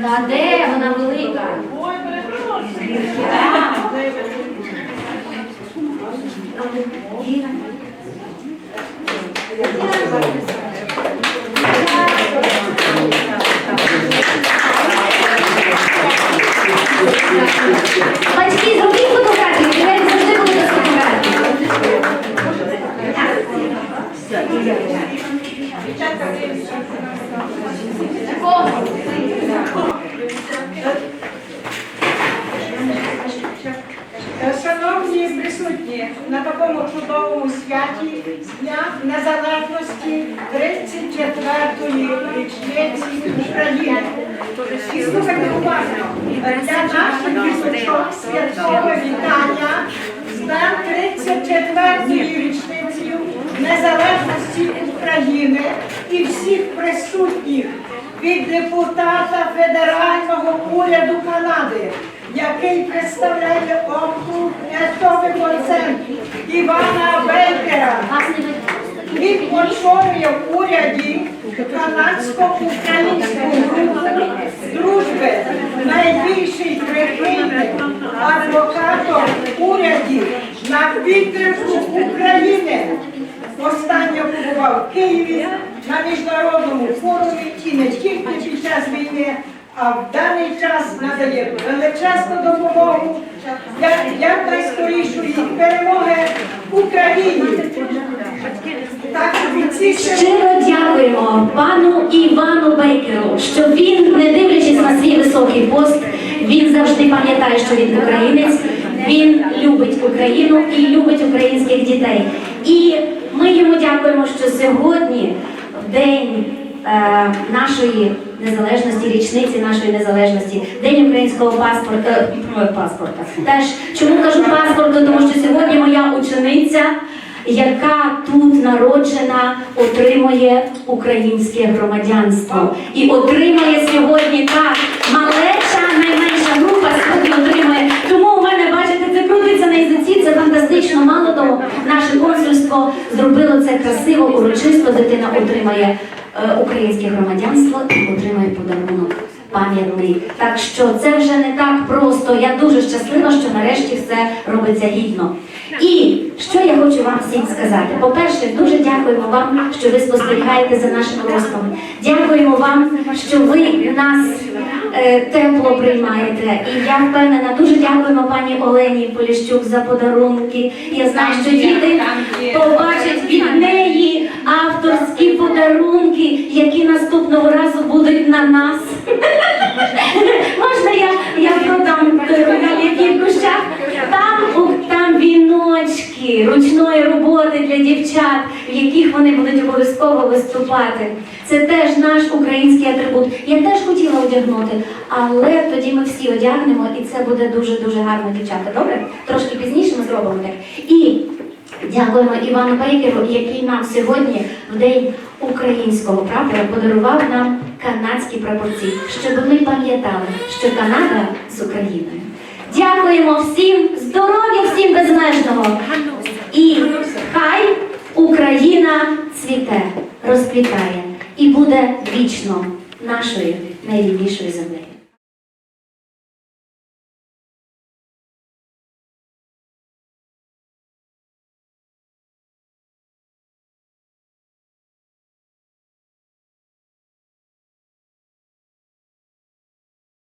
Та де вона велика? Батьки, Шановні присутні, на такому чудовому святі Дня Незалежності 34-ї річниці України. І слухайте уважно, для наших діточок святого вітання з Днем 34-ї річниці Незалежності України і всіх присутніх від депутата Федерального уряду Канади, який представляє округ Естовий концерт Івана Бейкера. Він очолює в уряді канадсько-українську групу Києві на міжнародному форумі і не тільки під час війни, а в даний час надає величезну допомогу для якнайскорішої перемоги Україні. Так, Щиро дякуємо пану Івану Бейкеру, що він, не дивлячись на свій високий пост, він завжди пам'ятає, що він українець, він любить Україну і любить українських дітей. І ми йому дякуємо, що сьогодні, в день е, нашої незалежності, річниці нашої незалежності, день українського паспорта, е, паспорта. Теж чому кажу паспорту, тому що сьогодні моя учениця яка тут народжена, отримує українське громадянство. І отримає сьогодні так урочисто. Дитина отримає е, українське громадянство і отримає подарунок. Пам'ятний, так що це вже не так просто. Я дуже щаслива, що нарешті все робиться гідно. І що я хочу вам всім сказати? По-перше, дуже дякуємо вам, що ви спостерігаєте за нашим ростом. Дякуємо вам, що ви нас е, тепло приймаєте. І я впевнена, дуже дякуємо пані Олені Поліщук за подарунки. Я знаю, що діти побачать від неї авторські подарунки, які наступного разу будуть на нас. Можна я, я продам кущах? Там, там віночки ручної роботи для дівчат, в яких вони будуть обов'язково виступати. Це теж наш український атрибут. Я теж хотіла одягнути, але тоді ми всі одягнемо, і це буде дуже дуже гарно, дівчата. Добре? Трошки пізніше ми зробимо так. І Дякуємо Івану Бейкеру, який нам сьогодні, в день українського прапора, подарував нам канадські прапорці, щоб ми пам'ятали, що Канада з Україною. Дякуємо всім, здоров'я всім безмежного. І хай Україна цвіте, розквітає і буде вічно нашою найріднішою землею.